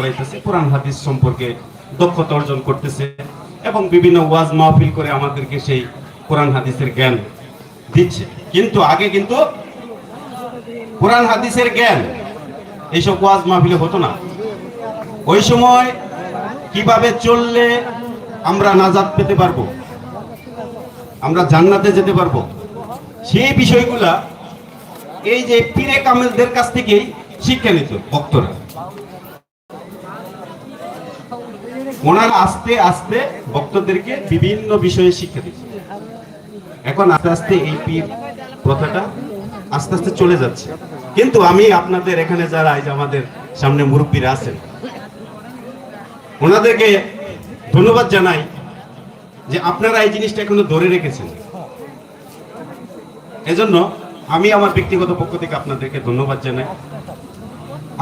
করাইতেছে, কোরআন, হাদিস সম্পর্কে দক্ষতা অর্জন করতেছে এবং বিভিন্ন ওয়াজ মাহফিল করে আমাদেরকে সেই কোরআন, হাদিসের জ্ঞান দিচ্ছে। কিন্তু আগে কিন্তু কোরআন, হাদিসের জ্ঞান এইসব ওয়াজ মাহফিলে হতো না। ওই সময় কীভাবে চললে আমরা নাজাদ পেতে পারব? আমরা জান্নাতে যেতে পারব? সেই বিষয়গুলা এই যে পীরে কামেলদের কাছ থেকেই শিক্ষা নিত ভক্তরা। ওনারা আস্তে আস্তে ভক্তদেরকে বিভিন্ন বিষয়ে শিক্ষা দিচ্ছে। এখন আস্তে আস্তে এই পীর প্রথাটা আস্তে আস্তে চলে যাচ্ছে। কিন্তু আমি আপনাদের এখানে যারা আজ আমাদের সামনে মুরব্বীরা আছেন, ওনাদেরকে ধন্যবাদ জানাই যে আপনারা এই জিনিসটা এখনও ধরে রেখেছেন। এজন্য আমি আমার ব্যক্তিগত পক্ষ থেকে আপনাদেরকে ধন্যবাদ জানাই।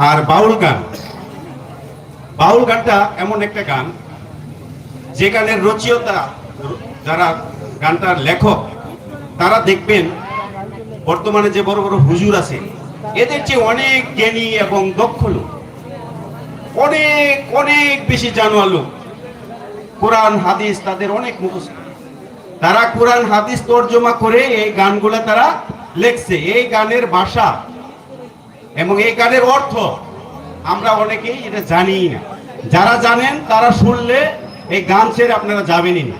আর বাউল গান বাউল গানটা এমন একটা গান যে গানের রচয়িতা, যারা গানটার লেখক, তারা দেখবেন বর্তমানে যে বড় বড় হুজুর আছে, এদের চেয়ে অনেক জ্ঞানী এবং দক্ষ লোক। অনেক অনেক বেশি জানোয়ার লোক। কোরআন, হাদিস তাদের অনেক মুখস্থ। তারা কোরআন, হাদিস তর্জমা করে এই গানগুলা তারা লেখছে। এই গানের ভাষা এবং এই গানের অর্থ আমরা অনেকেই এটা জানি না। যারা জানেন, তারা শুনলে এই গান ছেড়ে আপনারা যাবেনই না।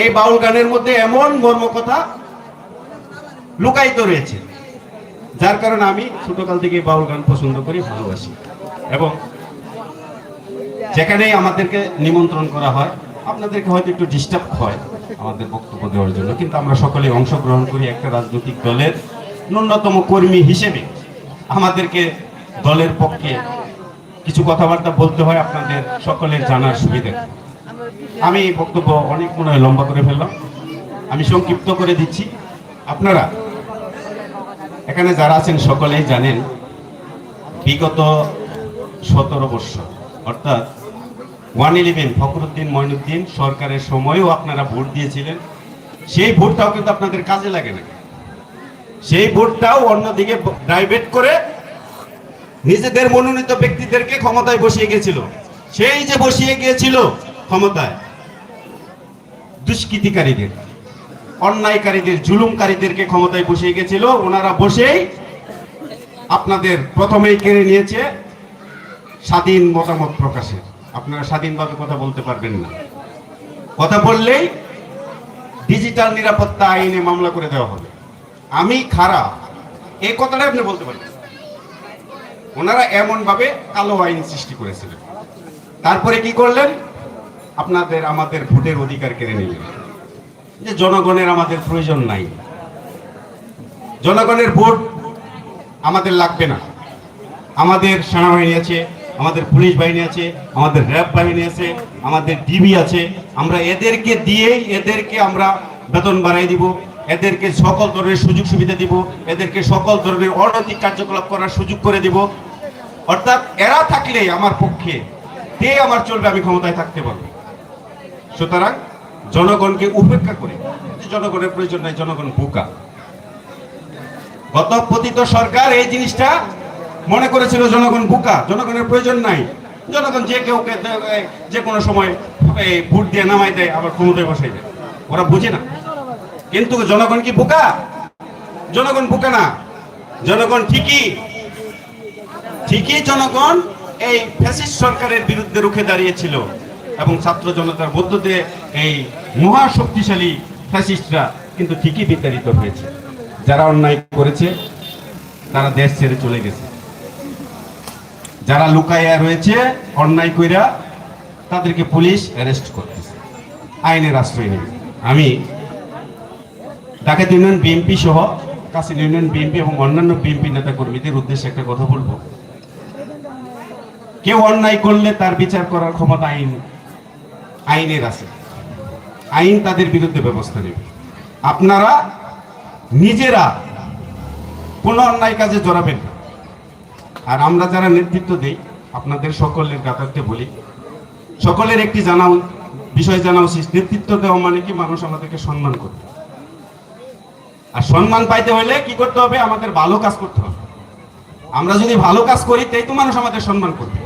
এই বাউল গানের মধ্যে এমন মর্মকথা লুকায়িত রয়েছে, যার কারণে আমি ছোটকাল থেকে বাউল গান পছন্দ করি, ভালোবাসি। এবং যেখানেই আমাদেরকে নিমন্ত্রণ করা হয়, আপনাদেরকে হয়তো একটু ডিস্টার্ব হয় আমাদের বক্তব্য দেওয়ার জন্য, কিন্তু আমরা সকলে অংশগ্রহণ করি একটা রাজনৈতিক দলের ন্যূনতম কর্মী হিসেবে। আমাদেরকে দলের পক্ষে কিছু কথাবার্তা বলতে হয় আপনাদের সকলের জানার সুবিধে। আমি বক্তব্য অনেক মনে হয় লম্বা করে ফেললাম। আমি সংক্ষিপ্ত করে দিচ্ছি। আপনারা, এখানে যারা আছেন সকলেই জানেন, বিগত সতেরো বৎসর অর্থাৎ ওয়ান ইলেভেন ফখরুদ্দিন মঈনুদ্দিন সরকারের সময়ও আপনারা ভোট দিয়েছিলেন। সেই ভোটটাও কিন্তু আপনাদের কাজে লাগে না। সেই ভোটটাও অন্যদিকে ডাইভেট করে নিজেদের মনোনীত ব্যক্তিদেরকে ক্ষমতায় বসিয়ে গেছিল সেই যে বসিয়ে গিয়েছিল ক্ষমতায়, দুষ্কৃতিকারীদের, অন্যায়কারীদের, জুলুমকারীদেরকে ক্ষমতায় বসিয়ে গেছিল ওনারা বসেই আপনাদের প্রথমেই কেড়ে নিয়েছে স্বাধীন মতামত প্রকাশের। আপনারা স্বাধীনভাবে কথা বলতে পারবেন না। কথা বললেই ডিজিটাল নিরাপত্তা আইনে মামলা করে দেওয়া হবে। আমি খারাপ এই কথাটা আপনি বলতে পারেন। ওনারা এমন ভাবে কালো আইন সৃষ্টি করেছিলেন। তারপরে কি করলেন? আপনাদের, আমাদের ভোটের অধিকার কেড়ে নিলেন। যে জনগণের আমাদের প্রয়োজন নাই। জনগণের ভোট আমাদের লাগবে না। আমাদের সেনাবাহিনী আছে, আমাদের পুলিশ বাহিনী আছে, আমাদের র্যাব বাহিনী আছে, আমাদের ডিবি আছে। আমরা এদেরকে দিয়েই এদেরকে আমরা বেতন বাড়াই দিব। এদেরকে সকল ধরনের সুযোগ সুবিধা দিব, এদেরকে সকল ধরনের অনৈতিক কার্যকলাপ করার সুযোগ করে দিব। অর্থাৎ এরা থাকলে আমার পক্ষে তে আমার চলবে আমি ক্ষমতায় থাকতে পারব। সুতরাং জনগণকে উপেক্ষা করে জনগণের প্রয়োজন নাই, জনগণ বোকা। গত পতিত সরকার এই জিনিসটা মনে করেছিল জনগণ বোকা, জনগণের প্রয়োজন নাই। জনগণ যে কেউ যে কোনো সময় ভোট দিয়ে নামাই দেয়, আবার ক্ষমতায় বসাই দেয়। ওরা বুঝে না। কিন্তু জনগণ কি বোকা? জনগণ বোকা না। জনগণ ঠিকই। ঠিকই জনগণ এই ফ্যাসিস্ট সরকারের বিরুদ্ধে রুখে দাঁড়িয়েছিল এবং ছাত্র জনতার মধ্য দিয়ে এই মহা শক্তিশালী ফ্যাসিস্টরা কিন্তু ঠিকই বিতাড়িত হয়েছে। যারা অন্যায় করেছে, তারা দেশ ছেড়ে চলে গেছে। যারা লুকাইয়া রয়েছে, অন্যায় কইরা, তাদেরকে পুলিশ অ্যারেস্ট করতেছে। আইনের আশ্রয় নেই আমি ডাকাত ইউনিয়ন বিএনপি সহ কাসিন ইউনিয়ন বিএনপি এবং অন্যান্য বিএনপি নেতা কর্মীদের উদ্দেশ্যে একটা কথা বলব। কেউ অন্যায় করলে তার বিচার করার ক্ষমতা আইন, আইনের আছে। আইন তাদের বিরুদ্ধে ব্যবস্থা নেবে। আপনারা নিজেরা কোনো অন্যায় কাজে জড়াবেন না। আর আমরা যারা নেতৃত্ব দেই, আপনাদের সকলের কাতারতে বলি, সকলের একটি জানা বিষয় জানা উচিত নেতৃত্ব দেওয়া মানে কি মানুষ আমাদেরকে সম্মান করবে আর সম্মান পাইতে হলে কি করতে হবে? আমাদের ভালো কাজ করতে হবে। আমরা যদি ভালো কাজ করি, তাই তো মানুষ আমাদের সম্মান করবে।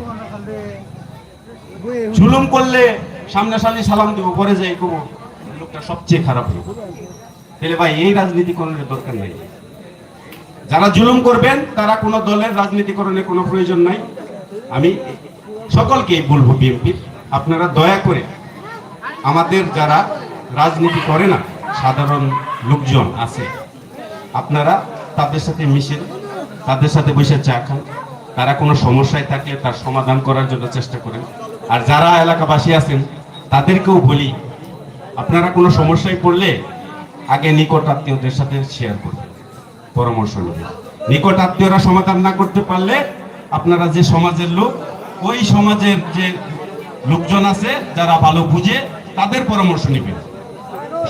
জুলুম করলে সামনাসামনি সালাম দিব, পরে যাই কবো লোকটা সবচেয়ে খারাপ লোক তাহলে ভাই, এই রাজনীতিকরণের দরকার নাই। যারা জুলুম করবেন, তারা কোনো দলের রাজনীতিকরণের কোনো প্রয়োজন নাই। আমি সকলকেই বলব বিএনপির, আপনারা দয়া করে আমাদের যারা রাজনীতি করে না, সাধারণ লোকজন আছে। আপনারা তাদের সাথে মিশেন, তাদের সাথে বসে চা খান। তারা কোনো সমস্যায় থাকলে তার সমাধান করার জন্য চেষ্টা করেন। আর যারা এলাকাবাসী আছেন, তাদেরকেও বলি, আপনারা কোনো সমস্যায় পড়লে আগে নিকট আত্মীয়দের সাথে শেয়ার করবেন পরামর্শ নেবেন। নিকট আত্মীয়রা সমাধান না করতে পারলে আপনারা যে সমাজের লোক, ওই সমাজের যে লোকজন আছে, যারা ভালো বুঝে, তাদের পরামর্শ নেবেন।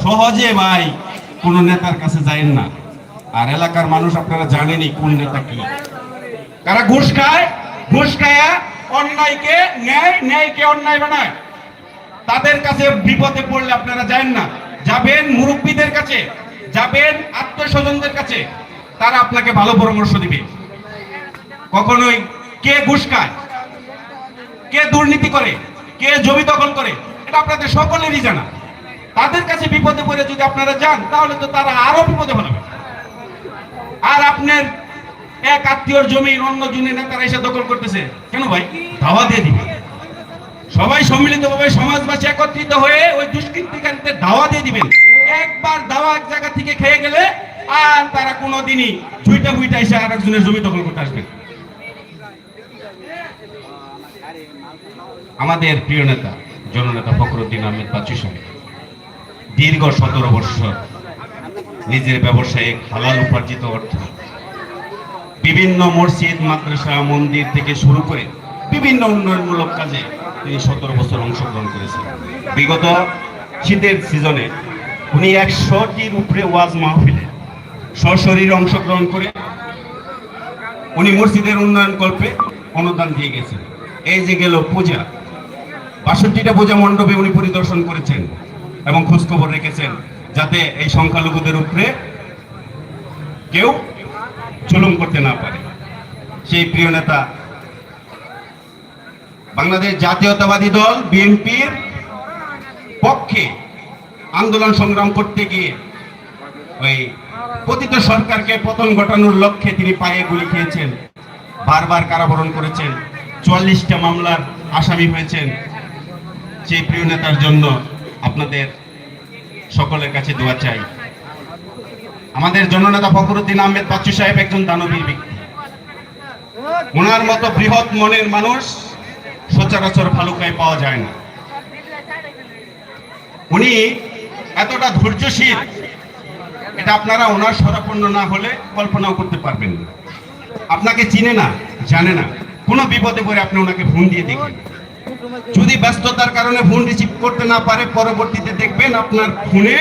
সহজে ভাই কোন নেতার কাছে যায়েন না। আর এলাকার মানুষ আপনারা জানেনই কোন নেতা কি। কারা ঘুষ খায়? ঘুষ খায়া অন্যায়কে ন্যায়, ন্যায়কে অন্যায় বানায়। তাদের কাছে বিপদে পড়লে আপনারা যাবেন না। যাবেন মুরব্বীদের কাছে, যাবেন আত্মীয় স্বজনদের কাছে। তারা আপনাকে ভালো পরামর্শ দিবে। কখনোই কে ঘুষ খায়? কে দুর্নীতি করে? কে জমি দখল করে? এটা আপনাদের সকলেরই জানা। তাদের কাছে বিপদে পড়ে যদি আপনারা যান, তাহলে তো তারা আরও বিপদে পড়বে। আর আপনার এক আত্মীয়র জমি অন্য জমি নেতারা এসে দখল করতেছে। কেন ভাই? ধাওয়া দিয়ে দিবে। সবাই সম্মিলিতভাবে সমাজবাসী একত্রিত হয়ে ওই দুষ্কৃতিকারীদের ধাওয়া দিয়ে দিবেন। একবার দাওয়া এক জায়গা থেকে খেয়ে গেলে আর তারা কোনোদিনই ঝুইটা বুইটা এসে আর একজনের জমি দখল করতে আসবে আমাদের প্রিয় নেতা, জননেতা ফখরুদ্দিন আহমেদ বাচ্চু সাহেব। দীর্ঘ সতেরো বৎসর নিজের ব্যবসায়িক হালাল উপার্জিত অর্থ। বিভিন্ন মসজিদ, মাদ্রাসা, মন্দির থেকে শুরু করে বিভিন্ন উন্নয়নমূলক কাজে তিনি সতেরো বছর অংশগ্রহণ করেছেন। বিগত শীতের সিজনে উনি একশোটির উপরে ওয়াজ মাহফিলে সশরীরে অংশগ্রহণ করে উনি মসজিদের উন্নয়ন কল্পে অনুদান দিয়ে গেছেন। এই যে গেল পূজা, বাষট্টিটা পূজা মণ্ডপে উনি পরিদর্শন করেছেন। এবং খোঁজখবর রেখেছেন যাতে এই সংখ্যালঘুদের উপরে কেউ জুলুম করতে না পারে। সেই প্রিয় নেতা বাংলাদেশ জাতীয়তাবাদী দল, বিএনপির পক্ষে আন্দোলন সংগ্রাম করতে গিয়ে ওই পতিত সরকারকে পতন ঘটানোর লক্ষ্যে তিনি পায়ে গুলি খেয়েছেন, বারবার কারাবরণ করেছেন, চুয়াল্লিশটা মামলার আসামি হয়েছেন। সেই প্রিয় নেতার জন্য আপনাদের সকলের কাছে দোয়া চাই। আমাদের জননেতা ফখরুদ্দিন আহমেদ বাচ্চু সাহেব একজন দানবীর ব্যক্তি। ওনার মতো বৃহৎ মনের মানুষ সচরাচর ভালুকায় পাওয়া যায় না। উনি এতটা ধৈর্যশীল, এটা আপনারা ওনার সরাপন্ন না হলে কল্পনাও করতে পারবেন না। আপনাকে চিনে না, জানে না। কোনো বিপদে পড়ে আপনি ওনাকে ফোন দিয়ে দেখবেন। যদি ব্যস্ততার কারণে ফোন রিসিভ করতে না পারে, পরবর্তীতে দেখবেন আপনার ফোনে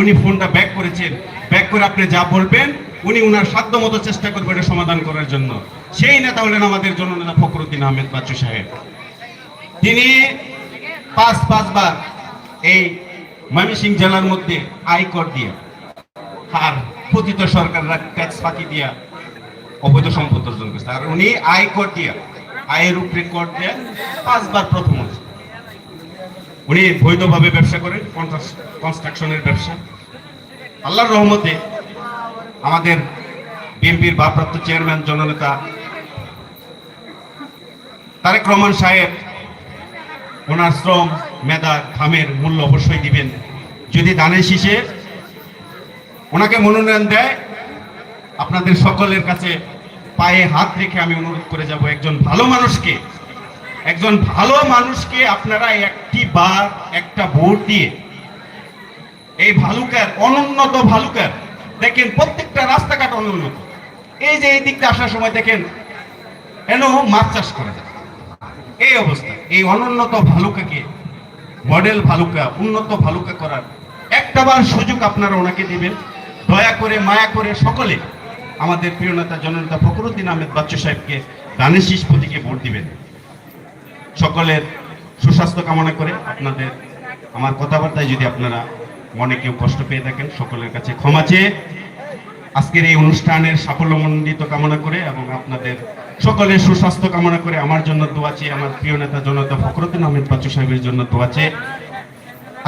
উনি ফোনটা ব্যাক করেছেন। ব্যাক করে আপনি যা বলবেন, উনি উনার সাধ্য মতো চেষ্টা করবেন এটা সমাধান করার জন্য। সেই নেতা হলেন আমাদের জননেতা ফখরুদ্দিন আহমেদ বাচ্চু সাহেব। তিনি পাঁচ, পাঁচবার এই ময়মনসিং জেলার মধ্যে আয়কর দিয়ে আর পতিত সরকাররা ট্যাক্স ফাঁকি দিয়া অবৈধ সম্পদ অর্জন করছে। আর উনি আয়কর দিয়া আয়ের উপরে কর দিয়ে পাঁচবার প্রথম। উনি বৈধভাবে ব্যবসা করেন কনস্ট্রাকশনের ব্যবসা আল্লাহর রহমতে আমাদের বিএনপির ভারপ্রাপ্ত চেয়ারম্যান জননেতা তারেক রহমান সাহেব, ওনার শ্রম, মেধা, ঘামের মূল্য অবশ্যই দিবেন যদি দানের শীষে ওনাকে মনোনয়ন দেয়, আপনাদের সকলের কাছে পায়ে হাত রেখে আমি অনুরোধ করে যাব একজন ভালো মানুষকে। একজন ভালো মানুষকে আপনারা একটি বার একটা ভোট দিয়ে। এই ভালুকার, অনুন্নত ভালুকার, দেখেন প্রত্যেকটা রাস্তাঘাট অনুন্নত। এই যে এই দিকটা আসার সময় দেখেন এন মাছ চাষ করা যায়? এই অবস্থা। এই অনুন্নত ভালুকাকে, মডেল ভালুকা, উন্নত ভালুকা করার একটাবার সুযোগ আপনারা ওনাকে দিবেন। দয়া করে, মায়া করে সকলে আমাদের প্রিয় নেতা জননেতা ফখরুদ্দিন আহমেদ বাচ্চু সাহেবকে দানের শীষ প্রতীকে ভোট দিবেন। সকলের সুস্বাস্থ্য কামনা করে আপনাদের আমার কথাবার্তায় যদি আপনারা মনে কেউ কষ্ট পেয়ে থাকেন, সকলের কাছে ক্ষমা চেয়ে আজকের এই অনুষ্ঠানের সাফল্যমণ্ডিত কামনা করে এবং আপনাদের সকলের সুস্বাস্থ্য কামনা করে আমার জন্য দোয়া চেয়ে, আমার প্রিয় নেতা জনতা ফখরুদ্দিন আহমেদ বাচ্চু সাহেবের জন্য দোয়া চেয়ে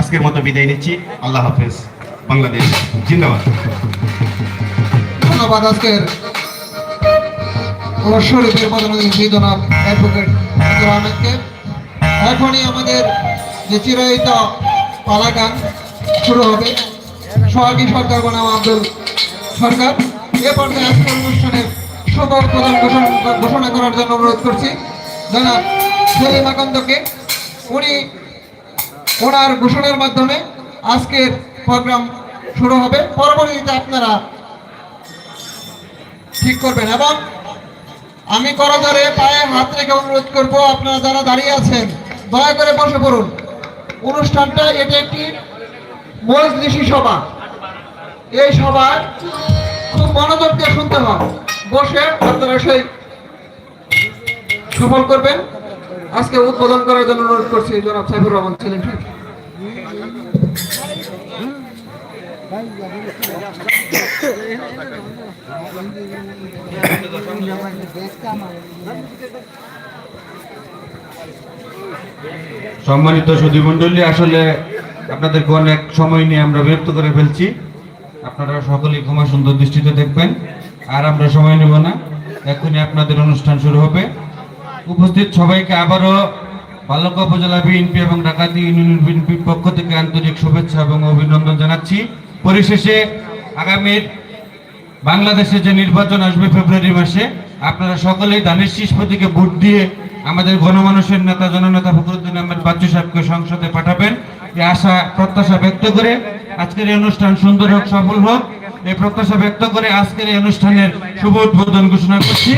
আজকের মতো বিদায় নিচ্ছি। আল্লাহ হাফেজ। বাংলাদেশ জিন্দাবাদ। ধন্যবাদ আজকের শরীফের আহমেদকে। এখনই আমাদের যে চিরায়িত পালা গান শুরু হবে। সোহাগী সরকার বনাম আব্দুল সরকার। এ পর্যায়ে আজকের অনুষ্ঠানের শুভ প্রধান ঘোষণা করার জন্য অনুরোধ করছি। জনাব সেলিম আকন্দকে। উনি ওনার ঘোষণার মাধ্যমে আজকের প্রোগ্রাম শুরু হবে। পরবর্তীতে আপনারা ঠিক করবেন এবং আমি করজরে পায়ে হাত রেখে অনুরোধ করব, আপনারা যারা দাঁড়িয়ে আছেন, দয়া করে বসে পড়ুন। অনুষ্ঠানটা এটা একটি মজলিসি সভা। এই সভা খুব মনোযোগ দিয়ে শুনতে হবে। বসে আপনারা সেই সফল করবেন। আজকে উদ্বোধন করার জন্য অনুরোধ করছি জনাব সাইফুর রহমান ছিলেন। সম্মানিত সুধীমণ্ডলী, আসলে আপনাদেরকে অনেক সময় নিয়ে আমরা বিরক্ত করে ফেলছি। আপনারা সকলেই ক্ষমা সুন্দর দৃষ্টিতে দেখবেন। আর আমরা সময় নেব না। এখনই আপনাদের অনুষ্ঠান শুরু হবে। উপস্থিত সবাইকে আবারও বালকা উপজেলা বিএনপি এবং ডাকাতি ইউনিয়ন বিএনপির পক্ষ থেকে আন্তরিক শুভেচ্ছা এবং অভিনন্দন জানাচ্ছি। পরিশেষে আগামীর বাংলাদেশে যে নির্বাচন আসবে ফেব্রুয়ারি মাসে, আপনারা সকলেই ধানের শীষ প্রতীকে ভোট দিয়ে আমাদের গণমানুষের নেতা, জননেতা ফখরুদ্দিন আহমেদ বাচ্চু সাহেবকে সংসদে পাঠাবেন। এই আশা, প্রত্যাশা ব্যক্ত করে আজকের এই অনুষ্ঠান সুন্দর হোক, সফল হোক। এই প্রত্যাশা ব্যক্ত করে আজকের এই অনুষ্ঠানের শুভ উদ্বোধন ঘোষণা করছি।